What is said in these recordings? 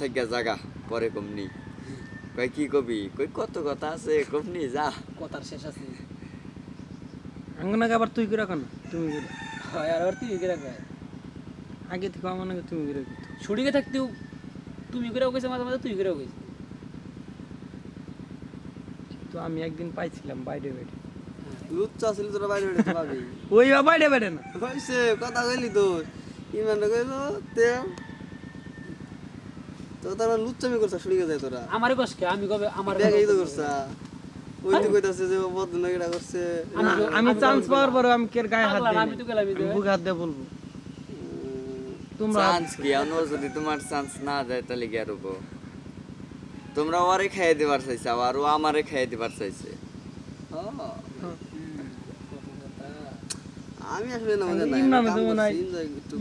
থেকে জাগা পরে কমনি। কই কি কবি? কই কত কথা আছে কমনি যা। কথার শেষ আছে। আঙ্গনাকে আবার তুই করে রাখো না তুমি করে হয় আর আবার তুই করে রাখবে আগে থেকে আমার নাকি তুমি করে ছুটিকে থাকতেও তুমি করেও গেছে মাঝে মাঝে তুই করেও গেছে তো আমি একদিন পাইছিলাম বাইরে বাইরে। লুচ্চা ছিল তোরা বাইরে বেড়ে পাবি। ওই বা বাইরে বাইরে না। হইছে কথা কইলি তো। ইমান কইল তে। তো তারা লুচ্চামি করছা শুনি যায় তোরা? আমারই কষ্টকে আমি কবে আমার ব্যাগেই তো করছা। ওই তো কইতাছে যে বদন এটা করছে। আমি চান্স পাওয়ার পরে আমি কের গায়ে হাত দিই আমি তো গেলামই বুকে হাত দিয়ে বলব। তোমরা চান্স কি? আনো যদি তোমার চান্স না যায় তাহলে কি আর হব? তোমরা ওরে খাইয়ে দিবার চাইছে আর ও আমারে খাইয়ে দিবার চাইছে। হ্যাঁ। আমি আসলে না মনে মনে। একটু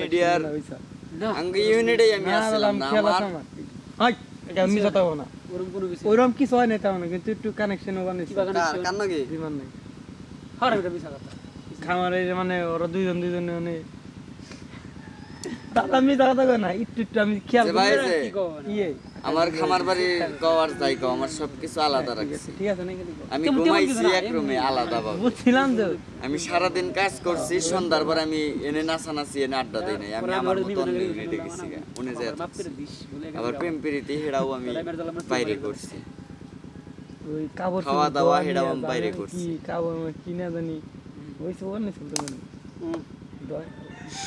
মিডিয়ার। না আঙ্গ ইউনিটেই আমি আসলাম না আমার হাই, এটা আমি মিশাতে হব না। ওরকম কোনো কিছু হয় না তেমন কিন্তু একটু কানেকশন বানিয়েছি কি বাগান কার- কার নাকি? বিমান নাই। হর এটা মিশা কথা। খামারে মানে ওরা দুইজন দুইজনে মানে দাদা আমি দাদা না একটু একটু আমি খেয়াল যে করি। ভাই না। যে কি কও ইয়ে। আমার খামার বাড়ি কওয়ার যাই আমার সবকিছু আলাদা রাখছি। ঠিক আছে নাকি আমি কেমন- কেমন ঘুমাইছি এক রুমে আলাদা ভাবে। বুঝছিলাম তো আমি সারাদিন কাজ করছি সন্ধ্যার পর আমি এনে নাচা নাচানাচি এনে আড্ডা দিই নাই। আমি আমার ওরে মতো নিবে অন্য না, ইউনিটে বললাম গেছি উনি যে আমার মাপ করে দিস বলে গেছে আবার। প্রেম প্রীতি হেরাও আমি বাইরে করছি। ওই কাপড় খাওয়া দাওয়া হেডাও আমি বাইরে করছি। কি কাপড় আমার কি না জানি। ওই সব অনেক চলতে মানে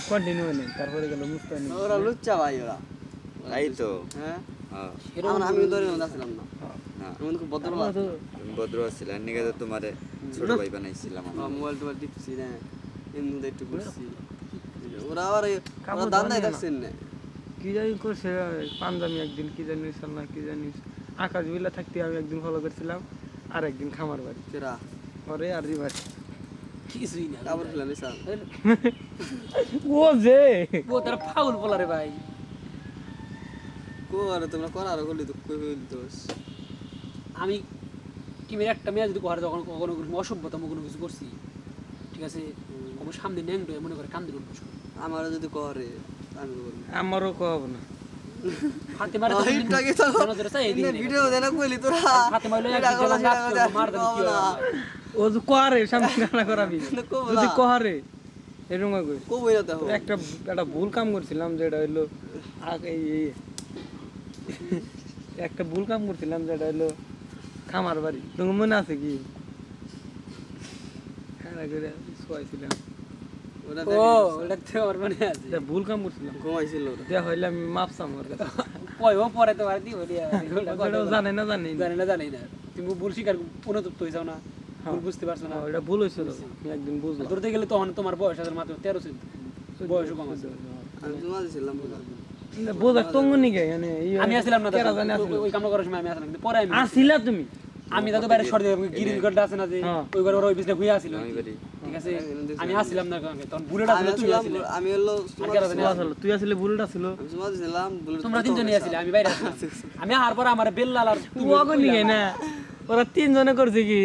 কন্টিনিউ নেই তারপরে গেল মুস্তানি ওরা লুচ্চা ভাই ওরা তাই তো হ্যাঁ হ্যাঁ, আমরা আমি ধরে যাচ্ছিলাম না না আমি তো ভদ্র আমরা তো তুমি ভদ্র ছিল নিকে তো তোমারে ছোট ভাই বানাইছিলাম আমি। মোবাইল টোবাইল টিপছি না এমনি একটু করছি ওরা আবার ওরা দান নাই ধোয়া নিয়ে দেখছেন না কি জানি করছে পাঞ্জাবি একদিন কি জানি না কি জানি আকাশ বিলা থাকতে আমি একদিন ফলো করছিলাম আর একদিন খামার বাড়ি পরে আর রিভার কিছুই না। কাপড় ফেলা নিসা ও যে। ও তার ফাউল বলা রে ভাই। কো আরে তোমরা করা আর করলি তো কই হইল তো? আমি টিমের একটা মেয়ে যদি কহার যখন কখনো অসভ্যতম কোনো কিছু করছি ঠিক আছে? আমার সামনে ন্যাংটো মনে করে কান্দির উঠবস আমারও যদি করে আমি আমারও কব না। হাতে মারে তো এইটা কি তো নজরে চাই এদিকে নেই। ভিডিও দেনা কইলি তোরা। সেটা করব, মার দেবে, কি করা। হবে? ও যে কহারে সামনে গানা করাবি? যদি। এরকম কই? না দেখো একটা একটা ভুল কাম করছিলাম যেটা হইল এই একটা ভুল কাম করছিলাম যেটা হইল খামার বাড়ি। তোমার মনে আছে কি? করে শোয়াইছিলাম। ও ওটা তো আমার মনে আছে। এটা ভুল কাম করছিলাম। ঘুমাইছিল ওরা দেয়া হইলে আমি মাপসাম ওর পরে তো আর দিব জানে না জানি না। জানি না জানি না। তুমি ভুল স্বীকার অনুতপ্ত হয়ে যাও না। ভুল বুঝতে পারছ না? হ্যাঁ, ওটা ভুল হয়েছিল। আমি একদিন বুঝলাম। ধরতে গেলে তখন তোমার বয়স আছে মাত্র তেরো চোদ্দ বয়সও কম আছে। আমি ছিলাম মানে আসলাম না? ওই- করার সময় আমি আসলাম কিন্তু পরে আমি আসিলা তুমি? আমি তাদের বাইরে সরে যাব গ্রিন আছে না যে হ্যাঁ। ওই ঘরে ওই বিজনেস হয়ে আসিল। ঠিক আছে? আমি আসছিলাম না তখন বুলেট আমি আসলে তুমি আসলাম আমি হলো আসলো? তুই আসলে ভুলটা ছিল আমি তোমাদের ছিলাম বুলেট তোমরা তিনজনই আসলে আমি বাইরে আসলাম। আমি আর পর আমার বেল্লাল আর তুই অগর না? ওরা তিনজনে করছে কি?